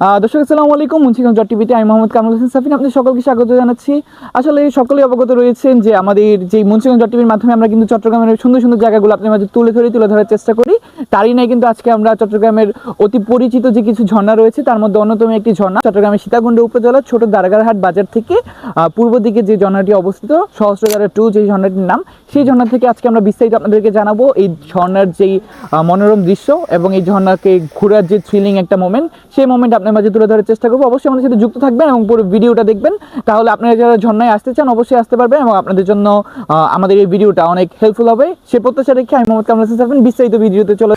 দর্শক, আসসালামু আলাইকুম, মুন্সিগঞ্জ জট টিভিতে আমি মোহাম্মদ কামরুল হোসেন সাফিন। আপনাদের সকলকে স্বাগত জানাচ্ছি। আসলে সকলেই অবগত রয়েছেন যে আমাদের যে মুন্সিগঞ্জ জট টিভির মাধ্যমে আমরা কিন্তু চট্টগ্রামের সুন্দর সুন্দর জায়গাগুলো আপনার মাঝে তুলে ধরে, তুলে ধরার চেষ্টা করি। তারই নাই কিন্তু আজকে আমরা চট্টগ্রামের অতি পরিচিত যে কিছু ঝর্ণা রয়েছে, তার মধ্যে অন্যতম একটি ঝর্ণা চট্টগ্রামের সীতাকুণ্ড উপজেলার ছোট দারাগারহাট বাজার থেকে পূর্ব দিকে যে ঝর্ণাটি অবস্থিত, সহস্রধারা টু যে ঝর্ণাটির নাম, সেই ঝর্ণা থেকে আজকে আমরা বিস্তারিত আপনাদেরকে জানাব। এই ঝর্ণার যেই মনোরম দৃশ্য এবং এই ঝর্ণাকে ঘোরার যে থ্রিলিং একটা মোমেন্ট সেই মোমেন্ট আপনার মাঝে তুলে ধরার চেষ্টা করব। অবশ্যই আমাদের সাথে যুক্ত থাকবেন এবং পুরো ভিডিওটা দেখবেন। তাহলে আপনারা যারা ঝর্ণায় আসতে চান, অবশ্যই আসতে পারবেন এবং আপনাদের জন্য আমাদের এই ভিডিওটা অনেক হেল্পফুল হবে। সে প্রত্যাশা রেখে আমি মোহাম্মদ কামরান হোসেন বিস্তারিত ভিডিওতে চলে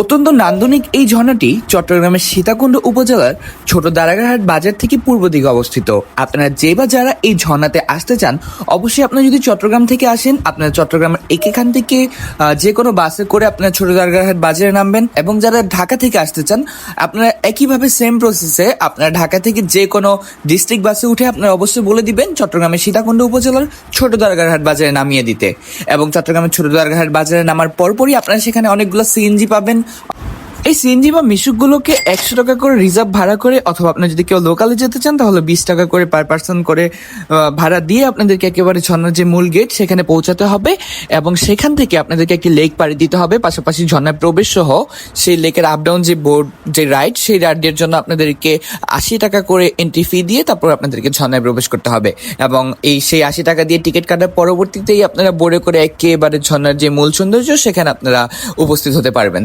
অত্যন্ত নান্দনিক এই ঝর্ণাটি চট্টগ্রামের সীতাকুণ্ড উপজেলার ছোট দারাগারহাট বাজার থেকে পূর্ব দিকে অবস্থিত। আপনারা যে বা যারা এই ঝর্ণাতে আসতে চান, অবশ্যই আপনারা যদি চট্টগ্রাম থেকে আসেন, আপনারা চট্টগ্রামের এখান থেকে যে কোনো বাসে করে আপনারা ছোট দারাগারহাট বাজারে নামবেন এবং যারা ঢাকা থেকে আসতে চান, আপনারা একইভাবে সেম প্রসেসে আপনারা ঢাকা থেকে যে কোনো ডিস্ট্রিক্ট বাসে উঠে আপনারা অবশ্যই বলে দিবেন চট্টগ্রামের সীতাকুণ্ড উপজেলার ছোট দারগারহাট বাজারে নামিয়ে দিতে। এবং চট্টগ্রামের ছোট দারগারহাট বাজারে নামার পরপরই আপনারা সেখানে অনেকগুলো সিএনজি পাবেন এই সিএনজি বা মিশুকগুলোকে একশো টাকা করে রিজার্ভ ভাড়া করে, অথবা আপনি যদি কেউ লোকালে যেতে চান, তাহলে বিশ টাকা করে পার পার্সন করে ভাড়া দিয়ে আপনাদেরকে একেবারে ঝর্ণার যে মূল গেট সেখানে পৌঁছাতে হবে এবং সেখান থেকে আপনাদেরকে একটি লেক পাড়ি দিতে হবে। পাশাপাশি ঝর্ণার প্রবেশ সহ সেই লেকের আপ ডাউন যে বোর্ড যে রাইড সেই রাইডের জন্য আপনাদেরকে আশি টাকা করে এন্ট্রি ফি দিয়ে তারপর আপনাদেরকে ঝর্ণায় প্রবেশ করতে হবে। এবং এই সেই আশি টাকা দিয়ে টিকিট কাটার পরবর্তীতেই আপনারা বোর্ডে করে একেবারে ঝর্ণার যে মূল সৌন্দর্য, সেখানে আপনারা উপস্থিত হতে পারবেন।